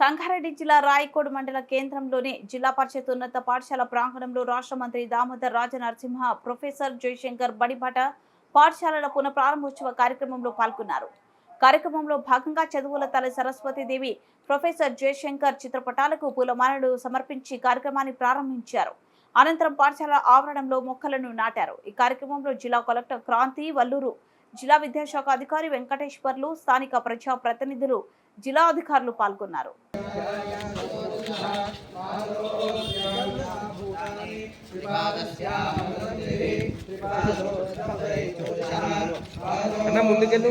సంగారెడ్డి జిల్లా రాయకోడ్ మండల కేంద్రంలోని జిల్లా పరిషత్ ఉన్నత పాఠశాల ప్రాంగణంలో రాష్ట్ర మంత్రి దామోదర్ రాజనరసింహ ప్రొఫెసర్ జయశంకర్ బడిబాట పాఠశాలల పునఃప్రారంభోత్సవ కార్యక్రమంలో పాల్గొన్నారు. కార్యక్రమంలో భాగంగా చదువుల తల్లి సరస్వతీదేవి ప్రొఫెసర్ జయశంకర్ చిత్రపటాలకు పూలమాలలు సమర్పించి కార్యక్రమాన్ని ప్రారంభించారు. అనంతరం పాఠశాల ఆవరణంలో మొక్కలను నాటారు. ఈ కార్యక్రమంలో జిల్లా కలెక్టర్ క్రాంతి వల్లూరు జిల్లా విద్యాశాఖ అధికారి వెంకటేశ్వర్లు స్థానిక ప్రజా ప్రతినిధులు జిల్లా అధికారులు పాల్గొన్నారు ముందుకెళ్ళు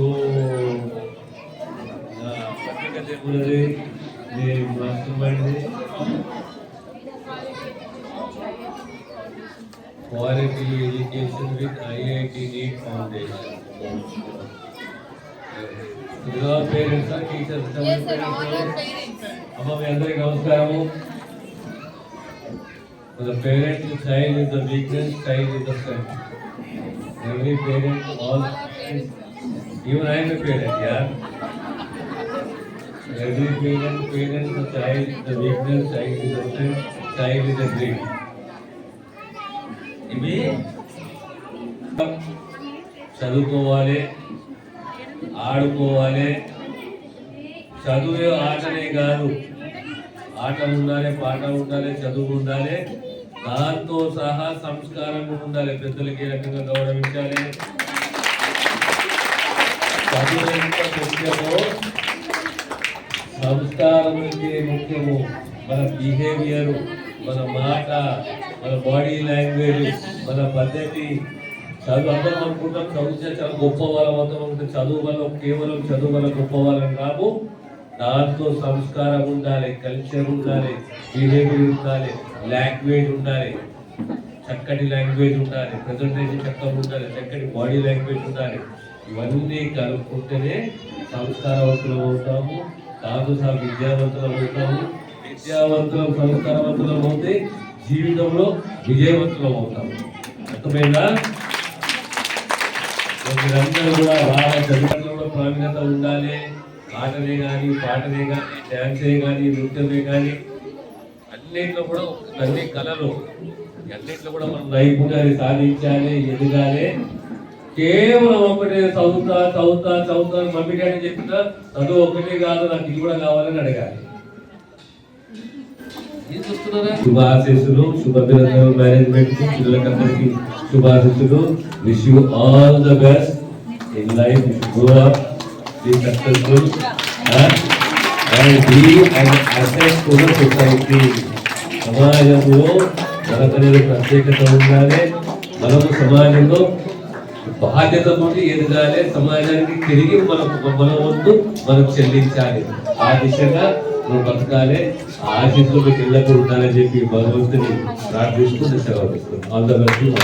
તો જે માસ્ટર માઇન્ડ છે quality education with IIT NEET foundation गुजरा पेरेंट्स आर टीचर्स अब हम अंदर नमस्कार The parent child is the weakness, child is the strength. Every parent, all parents. I am parent yeah every parent parent the child the weakness child is the strength child is the dream ఇవి చదువుకోవాలి ఆడుకోవాలి. చదువే ఆటనే కాదు. ఆట ఉండాలి పాట ఉండాలి చదువు ఉండాలి. దాంతో సహా సంస్కారం కూడా ఉండాలి. పెద్దలకి ఏ రకంగా గౌరవించాలి. చదువు ముఖ్యమో. సంస్కారం అంటే ముఖ్యము మన బిహేవియర్ మన మాట మన బాడీ లాంగ్వేజ్ మన పద్ధతి. చదువు అందరం అనుకుంటాం చదివితే చాలా గొప్ప వాళ్ళం అందరం అనుకుంటే చదువు వల్ల కేవలం చదువు వల్ల గొప్ప వాళ్ళం కాదు. దాంతో సంస్కారం ఉండాలి కల్చర్ ఉండాలి బిహేవియర్ ఉండాలి లాంగ్వేజ్ ఉండాలి. చక్కటి లాంగ్వేజ్ ఉండాలి ప్రజెంటేషన్ చక్కగా ఉండాలి చక్కటి బాడీ లాంగ్వేజ్ ఉండాలి. ఇవన్నీ కలుపుకుంటేనే సంస్కారవంతులం అవుతాము దాంతో సార్ విద్యావంతులం అవుతాము విద్యావంతులం సంస్కారవంతులం అవుతే జీవితంలో విజయవంతులం అవుతాము అర్థమైందా మీరందరూ కూడా బాగా చదువులో ప్రావీణ్యత ఉండాలి. ఆటనే కానీ పాటనే కానీ డ్యాన్సే కానీ నృత్యమే కానీ అన్నింటిలో కూడా అన్ని కళలు అన్నింటిలో కూడా మనం నైపుణ్యాన్ని సాధించాలి ఎదగాలి. కేవలం ఒకటే చదువుతా చదువుతా చదువుతా అని మమ్మీ డాడీ చెప్పినా చదువు ఒకటే కాదు నాకు ఇది కూడా కావాలని అడగాలి? శుభాశీస్సులు శుభాభినందనలు మేనేజ్మెంట్ పిల్లలకందరికి శుభాశీస్సులు. Wish you all the best in life grow up be successful and be and the society సమాజంలో ప్రత్యేకత ఉండాలి. మనము సమాజంలో బాధ్యతతో ఎదగాలి సమాజానికి తిరిగి మనకు మన వంతు మనం చెల్లించాలి. ఆ దిశగా నువ్వు బతకాలి. ఆ ఆశీస్సులు ఎల్లప్పుడూ ఉండాలని చెప్పి భగవంతుని ప్రార్థిస్తూ సెలవు ఆల్ ద బెస్ట్.